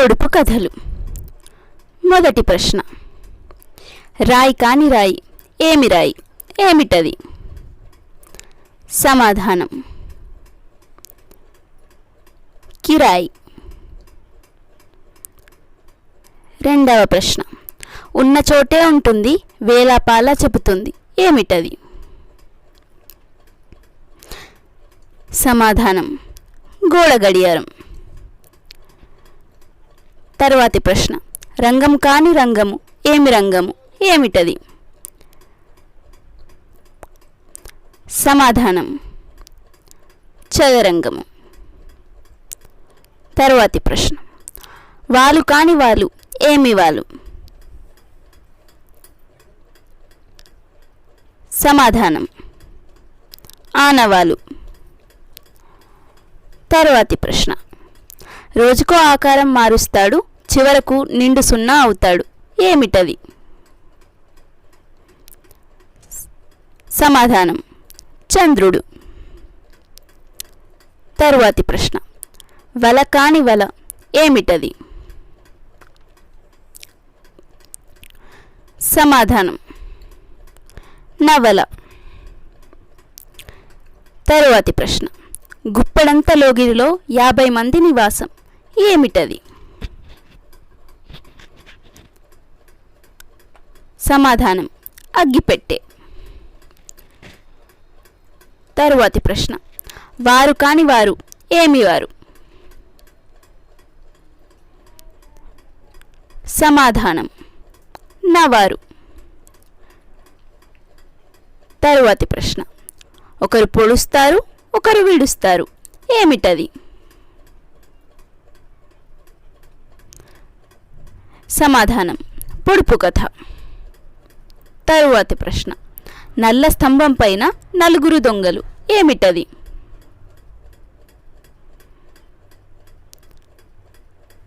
పొడుపు కథలు. మొదటి ప్రశ్న. రాయి కాని రాయి ఏమి రాయి ఏమిటది? సమాధానం. కిరాయి. రెండవ ప్రశ్న. ఉన్న చోటే ఉంటుంది వేలాపాల చెబుతుంది ఏమిటది? సమాధానం. గోడ గడియారం. తరువాతి ప్రశ్న. రంగం కాని రంగము ఏమి రంగము ఏమిటది? సమాధానం. చదరంగము. తరువాతి ప్రశ్న. వాళ్ళు కాని వాళ్ళు ఏమి వాళ్ళు? సమాధానం. ఆనవాలు. తరువాతి ప్రశ్న. రోజుకో ఆకారం మారుస్తాడు చివరకు నిండు సున్నా అవుతాడు. ఏమిటది సమాధానం. చంద్రుడు. తరువాతి ప్రశ్న. వల కాని వల ఏమిటది? సమాధానం. నవల. తరువాతి ప్రశ్న. గుప్పడంత లోగిరిలో యాభై మంది నివాసం. ఏమిటది? సమాధానం. అగ్గిపెట్టె. తరువాతి ప్రశ్న. వారు కాని వారు ఏమి వారు? సమాధానం. నవారు తరువాతి ప్రశ్న. ఒకరు పొడుస్తారు ఒకరు విడుస్తారు. ఏమిటది? సమాధానం. పొడుపు కథ. తరువాతి ప్రశ్న. నల్ల స్తంభం పైన నలుగురు దొంగలు. ఏమిటది?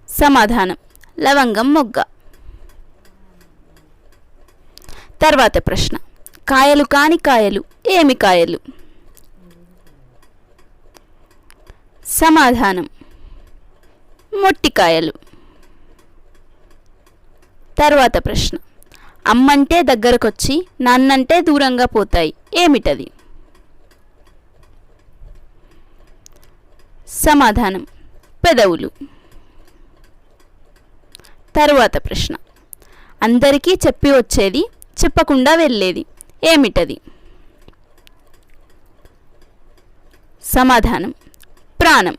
సమాధానం. లవంగం మొగ్గ. తర్వాత ప్రశ్న. కాయలు కాని కాయలు. ఏమి కాయలు? సమాధానం. మొట్టికాయలు. తర్వాత ప్రశ్న. అమ్మంటే దగ్గరకొచ్చి నాన్నంటే దూరంగా పోతాయి. ఏమిటది? సమాధానం. పెదవులు. తరువాత ప్రశ్న. అందరికీ చెప్పి వచ్చేది చెప్పకుండా వెళ్ళేది. ఏమిటది? సమాధానం. ప్రాణం.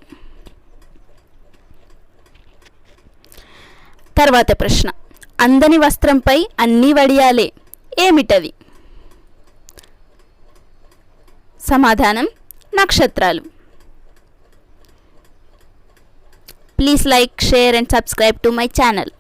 తర్వాత ప్రశ్న. అందని వస్త్రంపై అన్నీ వడియాలే. ఏమిటది? సమాధానం నక్షత్రాలు. Please like share and subscribe to my channel.